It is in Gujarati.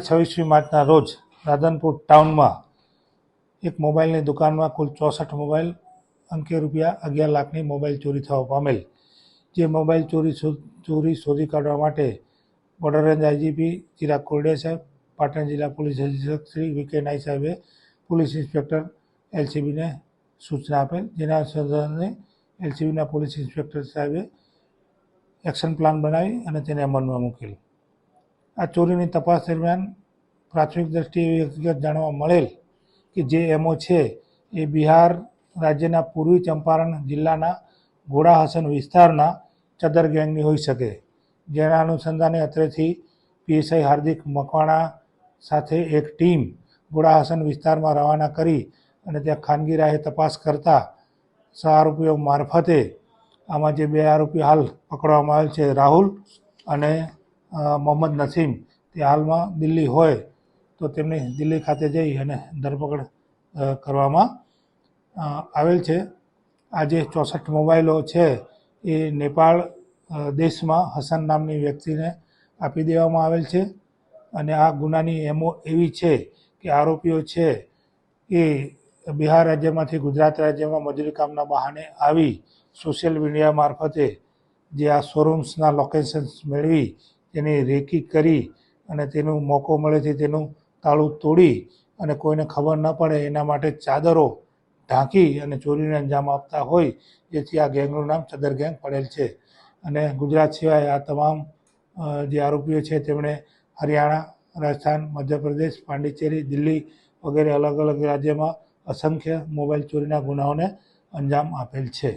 તારીખ છવ્વીસમી માર્ચના રોજ રાધનપુર ટાઉનમાં એક મોબાઈલની દુકાનમાં કુલ ચોસઠ મોબાઈલ અંકે રૂપિયા અગિયાર લાખની મોબાઈલ ચોરી થવા પામેલ, જે મોબાઈલ ચોરી ચોરી શોધી કાઢવા માટે border range IGP Chirag Korde સાહેબ, પાટણ જિલ્લા પોલીસ અધિક્ષક શ્રી વી કે નાઈ સાહેબે પોલીસ ઇન્સ્પેક્ટર એલસીબીને સૂચના આપેલ, જેના અનુસંધાને એલસીબીના પોલીસ ઇન્સ્પેક્ટર સાહેબે એક્શન પ્લાન બનાવી અને તેને અમલમાં મૂકેલ. આ ચોરીની તપાસ દરમિયાન પ્રાથમિક દ્રષ્ટિએ હકીકત જાણવા મળેલ કે જે એમઓ છે એ બિહાર રાજ્યના પૂર્વી ચંપારણ જિલ્લાના ઘોડા વિસ્તારના ચદર ગેંગની હોઈ શકે. જેના અનુસંધાને અત્રેથી પીએસઆઈ હાર્દિક મકવાણા સાથે એક ટીમ ઘોડા વિસ્તારમાં રવાના કરી અને ત્યાં ખાનગી રાહે તપાસ કરતા છ આરોપીઓ મારફતે આમાં જે બે આરોપી હાલ પકડવામાં આવેલ છે, રાહુલ અને મોહમ્મદ નસીમ તે હાલમાં દિલ્હી હોય તો તેમની દિલ્હી ખાતે જઈ અને ધરપકડ કરવામાં આવેલ છે. આ જે ચોસઠ મોબાઈલો છે એ નેપાળ દેશમાં હસન નામની વ્યક્તિને આપી દેવામાં આવેલ છે. અને આ ગુનાની એમો એવી છે કે આરોપીઓ છે એ બિહાર રાજ્યમાંથી ગુજરાત રાજ્યમાં મજૂરી કામના બહાને આવી સોશિયલ મીડિયા મારફતે જે આ શોરૂમ્સના લોકેશન્સ મેળવી તેની રેકી કરી અને તેનું મોકો મળે છે તેનું તાળું તોડી અને કોઈને ખબર ન પડે એના માટે ચાદરો ઢાંકી અને ચોરીને અંજામ આપતા હોય, જેથી આ ગેંગનું નામ ચદર ગેંગ પડેલ છે. અને ગુજરાત સિવાય આ તમામ જે આરોપીઓ છે તેમણે હરિયાણા, રાજસ્થાન, મધ્યપ્રદેશ, પાંડિચેરી, દિલ્હી વગેરે અલગ અલગ રાજ્યમાં અસંખ્ય મોબાઈલ ચોરીના ગુનાઓને અંજામ આપેલ છે.